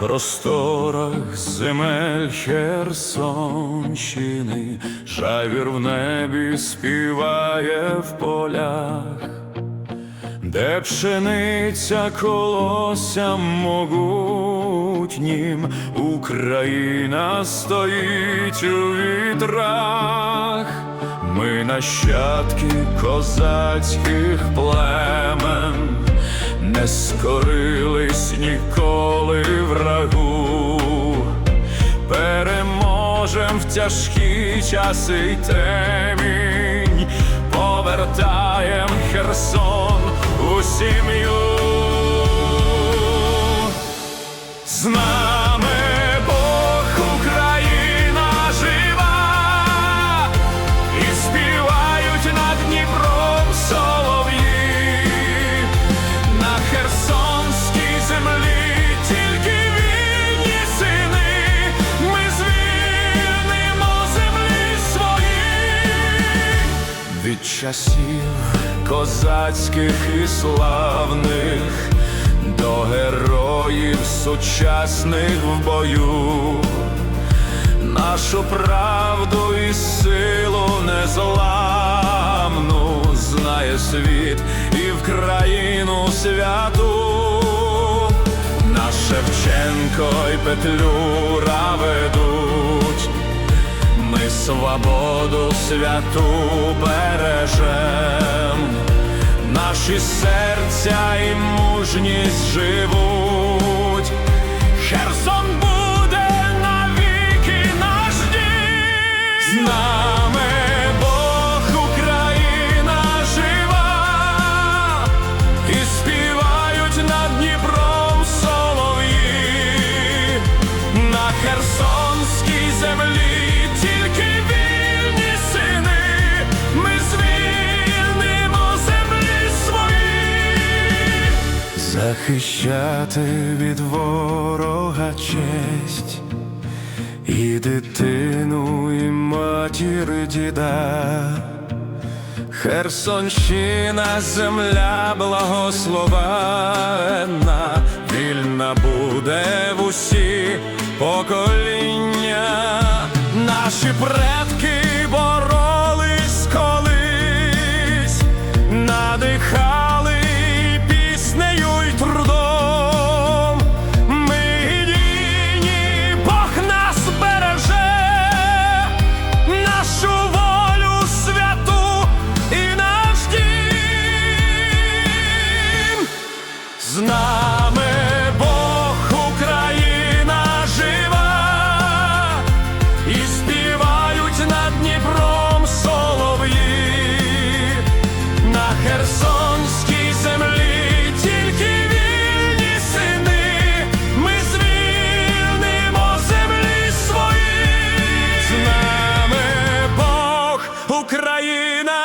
просторах земель Херсонщини, жавір в небі співає в полях, де пшениця колоссям могутнім, Україна стоїть у вітрах. Ми нащадки козацьких племен, не скорились ніколи врагу, переможем в тяжкі часи темінь, повертаєм Херсон у сім'ю. З часів козацьких і славних до героїв сучасних в бою, нашу правду і силу незламну знає світ і в країну святу. На Шевченко й Петлюра ведуть. Свободу святу бережем, наші серця і мужність живуть. Херсон буде навіки наш дім. З нами Бог, Україна жива, і співають над Дніпром солов'ї. На Херсонській землі захищати від ворога честь, і дитину, і матір, і діда. Херсонщина, земля благословенна, вільна буде в усі покоління. Наші предки Україна.